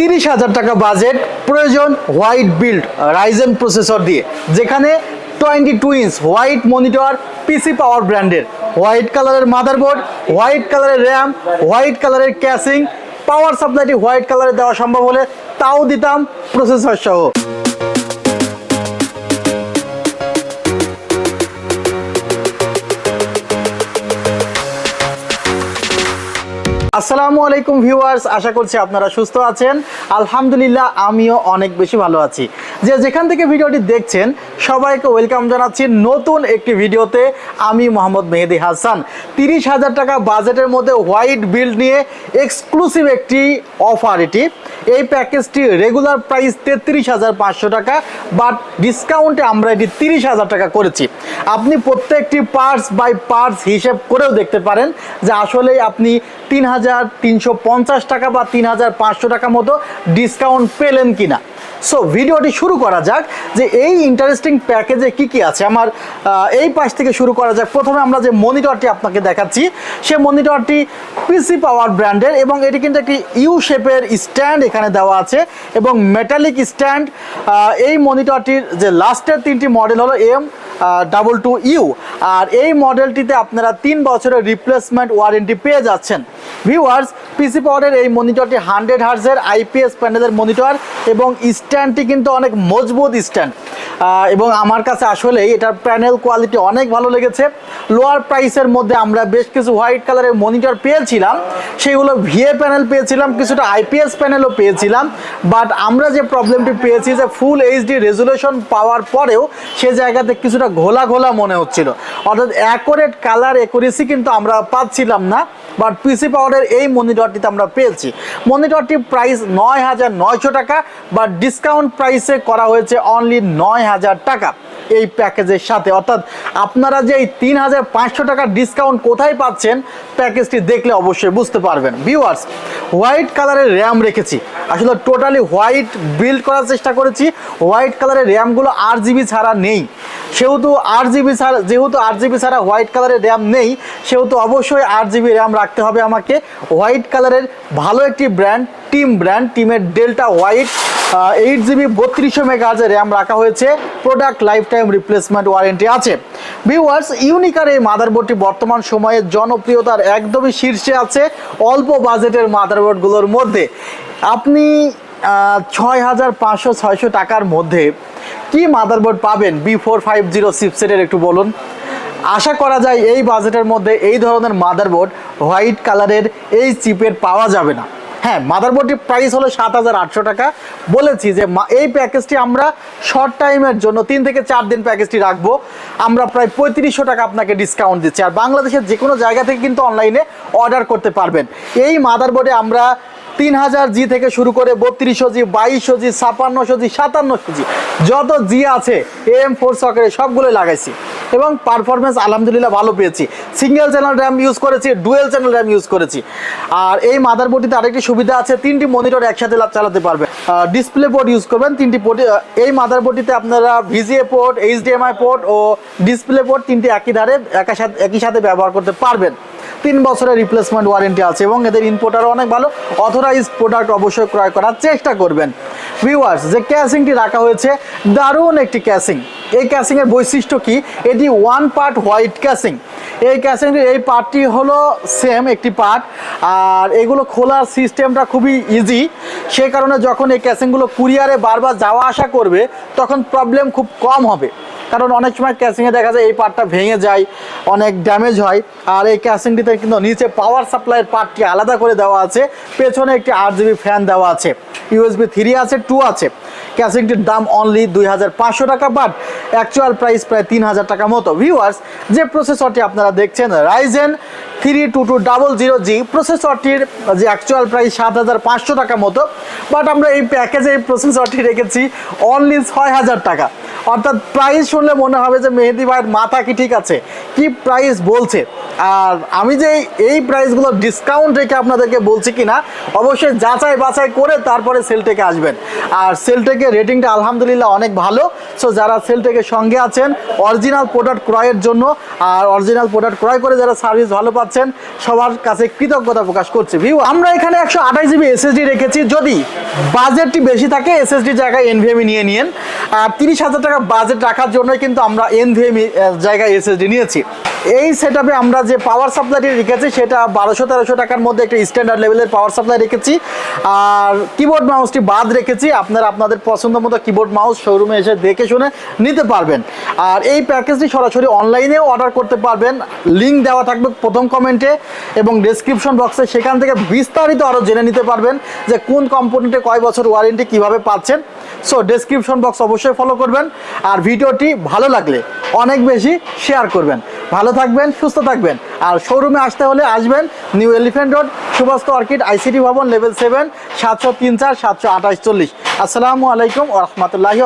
তিরিশ হাজার টাকা বাজেট প্রয়োজন হোয়াইট বিল্ড রাইজেন প্রসেসর দিয়ে। যেখানে twenty two inch white monitor PC power ব্র্যান্ডের হোয়াইট কালারের মাদারবোর্ড হোয়াইট কালারের র্যাম হোয়াইট কালারের ক্যাসিং পাওয়ার সাপ্লাইটি হোয়াইট কালারে দেওয়া সম্ভব হলে তাও দিতাম প্রসেসর সহ। আসসালামু আলাইকুম ভিউয়ার্স আশা করছি আপনারা সুস্থ আছেন। আলহামদুলিল্লাহ আমিও অনেক বেশি ভালো আছি। যে যেখান থেকে ভিডিওটি দেখছেন, সবাইকে ওয়েলকাম জানাচ্ছি নতুন একটি ভিডিওতে। আমি মোহাম্মদ মেহেদি হাসান। তিরিশ হাজার টাকা বাজেটের মধ্যে হোয়াইট বিল্ড নিয়ে এক্সক্লুসিভ একটি অফার এটি। এই প্যাকেজটি রেগুলার প্রাইস তেত্রিশ হাজার পাঁচশো টাকা, বাট ডিসকাউন্টে আমরা এটি তিরিশ হাজার টাকা করেছি। আপনি প্রত্যেকটি পার্টস বাই পার্টস হিসেব করেও দেখতে পারেন যে আসলে আপনি তিন হাজার তিনশো পঞ্চাশ টাকা বা তিন হাজার পাঁচশো টাকা মতো ডিসকাউন্ট পেলেন কিনা। সো ভিডিওটি শুরু করা যাক যে এই ইন্টারেস্টিং প্যাকেজে কি কি আছে। আমার এই পাশ থেকে শুরু করা যাক। প্রথমে আমরা যে মনিটরটি আপনাকে দেখাচ্ছি, সে মনিটরটি পিসি পাওয়ার ব্র্যান্ডের এবং এটি কিন্তু একটি ইউ শেপের স্ট্যান্ড এখানে দেওয়া আছে এবং মেটালিক স্ট্যান্ড এই মনিটরটির যে লাস্টের তিনটি মডেল হলো এম ডাবল টু ইউ আর এই মডেলটিতে আপনারা তিন বছরের রিপ্লেসমেন্ট ওয়ারেন্টি পেয়ে যাচ্ছেন। ভিউয়ার্স পিসি পাওয়ারের এই মনিটরটি হান্ড্রেড হার্জের আইপিএস প্যানেলের মনিটর এবং স্ট্যান্ডটি কিন্তু অনেক মজবুত স্ট্যান্ড এবং আমার কাছে আসলে এটার প্যানেল কোয়ালিটি অনেক ভালো লেগেছে। লোয়ার প্রাইসের মধ্যে আমরা বেশ কিছু হোয়াইট কালারের মনিটর পেয়েছিলাম। সেগুলো ভিএ প্যানেল পেয়েছিলাম, কিছুটা আইপিএস প্যানেলও পেয়েছিলাম। বাট আমরা যে প্রবলেমটি পেয়েছি যে ফুল এইচডি রেজুলেশন পাওয়ার পরেও সে জায়গাতে কিছুটা ঘোলা ঘোলা মনে হচ্ছিল। অর্থাৎ অ্যাকোরেট কালার একুরেসি কিন্তু আমরা পাচ্ছিলাম না। বাট পিসি পাওয়ারের এই মনিটরটিতে আমরা পেয়েছি। মনিটরটির প্রাইস নয় হাজার নয়শো টাকা বা ডিসকাউন্ট প্রাইসে করা হয়েছে অনলি নয় হাজার টাকা এই প্যাকেজের সাথে। অর্থাৎ আপনারা যে এই তিন হাজার পাঁচশো টাকার ডিসকাউন্ট কোথায় পাচ্ছেন, প্যাকেজটি দেখলে অবশ্যই বুঝতে পারবেন। ভিউয়ার্স হোয়াইট কালারের র্যাম রেখেছি। আসলে টোটালি হোয়াইট বিল্ড করার চেষ্টা করেছি। হোয়াইট কালারের র্যামগুলো আর জিবি ছাড়া নেই। সেহেতু আট জিবি ছাড়া যেহেতু আট জিবি ছাড়া হোয়াইট কালারের র্যাম নেই, সেহেতু অবশ্যই আট জিবি র্যাম রাখতে হবে আমাকে। হোয়াইট কালারের ভালো একটি ব্র্যান্ড টিম ব্র্যান্ড টিমের ডেল্টা হোয়াইট এইট জিবি বত্রিশশো মেগাহাজের র্যাম রাখা হয়েছে। Product lifetime replacement warranty আছে ভিউয়ার্স ইউনিকার এই মাদারবোর্ডটি বর্তমান সময়ে জনপ্রিয়তার একদমই শীর্ষে আছে অল্প বাজেটের মাদারবোর্ডগুলোর মধ্যে। আপনি ছয় হাজার পাঁচশো, ছয়শো টাকার মধ্যে কি মাদারবোর্ড পাবেন? বি ফোর ফাইভ জিরো সিপসেটের একটু বলুন। আশা করা যায় এই বাজেটের মধ্যে এই ধরনের মাদারবোর্ড হোয়াইট কালারের এই চিপের পাওয়া যাবে না। হ্যাঁ মাদারবোর্ডটির প্রাইস হলো সাত হাজার আটশো টাকা। বলেছি যে এই প্যাকেজটি আমরা শর্ট টাইমের জন্য তিন থেকে চার দিন প্যাকেজটি রাখব। আমরা প্রায় পঁয়ত্রিশশো টাকা আপনাকে ডিসকাউন্ট দিচ্ছি। আর বাংলাদেশের যে কোনো জায়গা থেকে কিন্তু অনলাইনে অর্ডার করতে পারবেন। এই মাদারবোর্ডে আমরা তিন হাজার জি থেকে শুরু করে বত্রিশশো জি, বাইশশো জি, ছাপান্নশো জি, সাতান্নশো জি, যত জি আছে এম ফোর সকেটে সবগুলো লাগাইছি। এবং পারফরমেন্স আলহামদুলিল্লাহ ভালো পেয়েছি। সিঙ্গেল চ্যানেল র্যাম ইউজ করেছি ডুয়েল চ্যানেল র্যাম ইউজ করেছি। আর এই মাদারবোর্ডটিতে আরেকটি সুবিধা আছে, তিনটি মনিটর একসাথে চালাতে পারবে। ডিসপ্লে পোর্ট ইউজ করবেন, তিনটি পোর্ট এই মাদারবোর্ডটিতে আপনারা ভিজিএ পোর্ট এইচডিএমআই পোর্ট ও ডিসপ্লে পোর্ট তিনটি একই ধারে, একা সাথে, একই সাথে ব্যবহার করতে পারবেন। তিন বছরের রিপ্লেসমেন্ট ওয়ারেন্টি আছে এবং এদের ইনপোর্টারও অনেক ভালো। অথরাইজ প্রোডাক্ট অবশ্যই ক্রয় করার চেষ্টা করবেন। ভিউয়ার্স যে ক্যাসিংটি রাখা হয়েছে, দারুণ একটি ক্যাসিং এই ক্যাসিংয়ের বৈশিষ্ট্য কি? এটি ওয়ান পার্ট হোয়াইট ক্যাসিং এই ক্যাসিংটির এই পার্টটি হলো সেম একটি পার্ট আর এগুলো খোলার সিস্টেমটা খুবই ইজি সে কারণে যখন এই ক্যাসিংগুলো কুরিয়ারে বারবার যাওয়া আসা করবে, তখন প্রবলেম খুব কম হবে। কারণ অনেক সময় ক্যাসিংয়ে দেখা যায় এই পার্টটা ভেঙে যায়, অনেক ড্যামেজ হয়। আর এই ক্যাসিংটিতে কিন্তু নিচে পাওয়ার সাপ্লাইয়ের পার্টটি আলাদা করে দেওয়া আছে। পেছনে একটি আট জিবি ফ্যান দেওয়া আছে। ইউএসবি থ্রি আছে টু আছে। ক্যাসিংটির দাম অনলি দুই হাজার পাঁচশো টাকা বাট অ্যাকচুয়াল প্রাইস প্রায় তিন হাজার টাকা মতো। ভিউয়ার্স যে প্রসেসরটি আপনারা দেখছেন Ryzen three two two double zero G প্রসেসরটির যে অ্যাকচুয়াল প্রাইস সাত হাজার পাঁচশো টাকা মতো বাট আমরা এই প্যাকেজে এই প্রসেসরটি রেখেছি অনলি ছয় হাজার টাকা। অর্থাৎ প্রাইস শুনলে মনে হবে যে মেহেদি ভাইয়ের মাথা কি ঠিক আছে? কি প্রাইস বলছে? আর আমি যে এই প্রাইসগুলো ডিসকাউন্ট রেখে আপনাদেরকে বলছি কি না অবশ্যই যাচাই বাছাই করে তারপরে সেলটেকে আসবেন। আর সেলটেকে রেটিংটা আলহামদুলিল্লাহ অনেক ভালো। সো যারা সেলটেকের সঙ্গে আছেন অরিজিনাল প্রোডাক্ট ক্রয়ের জন্য, আর অরিজিনাল প্রোডাক্ট ক্রয় করে যারা সার্ভিস ভালো পাচ্ছেন, সবার কাছে কৃতজ্ঞতা প্রকাশ করছি। ভিউ আমরা এখানে একশো আঠাশ জিবি এসএসডি রেখেছি। যদি বাজেটটি বেশি থাকে এসএসডি জায়গায় এনভিএমই নিয়ে নিন আর তিরিশ হাজার টাকা বাজেট রাখার জন্যই কিন্তু আমরা এনভিএমই জায়গায় এসএসডি নিয়েছি। এই সেট আমরা যে পাওয়ার সাপ্লাইটি রেখেছি, সেটা বারোশো তেরোশো টাকার মধ্যে একটা স্ট্যান্ডার্ড লেভেলের পাওয়ার সাপ্লাই রেখেছি। আর কিবোর্ড মাউসটি বাদ রেখেছি। আপনারা আপনাদের পছন্দ মতো কিবোর্ড মাউস শোরুমে এসে দেখে শুনে নিতে পারবেন। আর এই প্যাকেজটি সরাসরি অনলাইনেও অর্ডার করতে পারবেন। লিঙ্ক দেওয়া থাকবে প্রথম কমেন্টে এবং ডেসক্রিপশন বক্সে সেখান থেকে বিস্তারিত আরও জেনে নিতে পারবেন যে কোন কম্পোনেন্টে কয় বছর ওয়ারেন্টি কীভাবে পাচ্ছেন। সো ডেসক্রিপশন বক্স অবশ্যই ফলো করবেন আর ভিডিওটি ভালো লাগলে অনেক বেশি শেয়ার করবেন। ভালো থাকবেন, সুস্থ থাকবেন। আর শোরুমে আসতে হলে আসবেন new elephant road Subhash orchid ICT ভবন লেভেল সেভেন সাতশো তিন চার, সাতশো আঠাশ চল্লিশ। আসসালামু আলাইকুম ও রহমতুল্লাহি